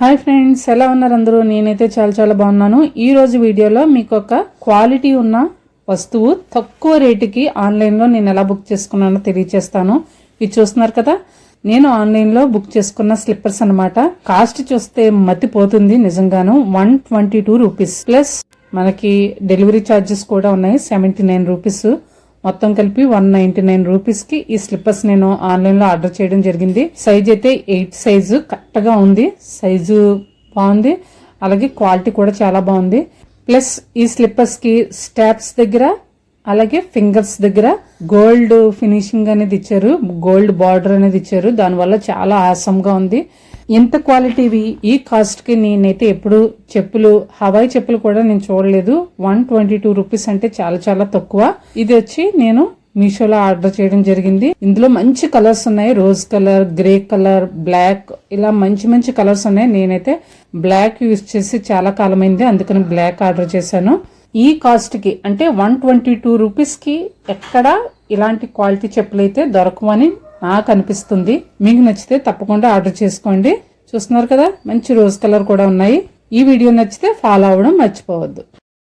Hi friends ఎలా ఉన్నారు అందరూ? నేనైతే చాలా చాలా బాగున్నాను. ఈ రోజు వీడియోలో మీకు ఒక క్వాలిటీ ఉన్న వస్తువు తక్కువ రేటుకి ఆన్లైన్లో నేను ఎలా బుక్ చేసుకున్నానో తెలియచేస్తాను. ఇది చూస్తున్నారు కదా? నేను ఆన్లైన్లో బుక్ చేసుకున్న స్లిప్పర్స్ అన్నమాట. కాస్ట్ చూస్తే మతిపోతుంది నిజంగాను. One twenty two rupees. Plus మనకి డెలివరీ ఛార్జెస్ కూడా ఉన్నాయి సెవెంటీ నైన్ రూపీస్. మొత్తం కలిపి వన్ నైన్టీ నైన్ రూపీస్కి ఈ స్లిప్పర్స్ నేను ఆన్లైన్లో ఆర్డర్ చేయడం జరిగింది. సైజ్ అయితే ఎయిట్ సైజు కరెక్ట్గా ఉంది. సైజు బాగుంది. అలాగే క్వాలిటీ కూడా చాలా బాగుంది. ప్లస్ ఈ స్లిప్పర్స్కి స్టాప్స్ దగ్గర అలాగే ఫింగర్స్ దగ్గర గోల్డ్ ఫినిషింగ్ అనేది ఇచ్చారు గోల్డ్ బార్డర్ అనేది ఇచ్చారు. దానివల్ల చాలా ఆసంగా ఉంది. ఎంత క్వాలిటీవి ఈ కాస్ట్కి నేనైతే ఎప్పుడు చెప్పులు హవాయి చెప్పులు కూడా నేను చూడలేదు. వన్ ట్వంటీ టూ రూపీస్ అంటే చాలా చాలా తక్కువ. ఇది వచ్చి నేను మీషోలో ఆర్డర్ చేయడం జరిగింది. ఇందులో మంచి కలర్స్ ఉన్నాయి. Rose colour grey colour black. ఇలా మంచి మంచి కలర్స్ ఉన్నాయి. నేనైతే బ్లాక్ యూజ్ చేసి చాలా కాలమైంది. అందుకని బ్లాక్ ఆర్డర్ చేశాను. ఈ కాస్ట్కి అంటే వన్ ట్వంటీ టూ రూపీస్కి ఎక్కడ ఇలాంటి క్వాలిటీ చెప్పులు అయితే దొరకవని నాకు అనిపిస్తుంది. మీకు నచ్చితే తప్పకుండా ఆర్డర్ చేసుకోండి. చూస్తున్నారు కదా మంచి రోజ్ కలర్ కూడా ఉన్నాయి. ఈ వీడియో నచ్చితే ఫాలో అవ్వడం మర్చిపోవద్దు.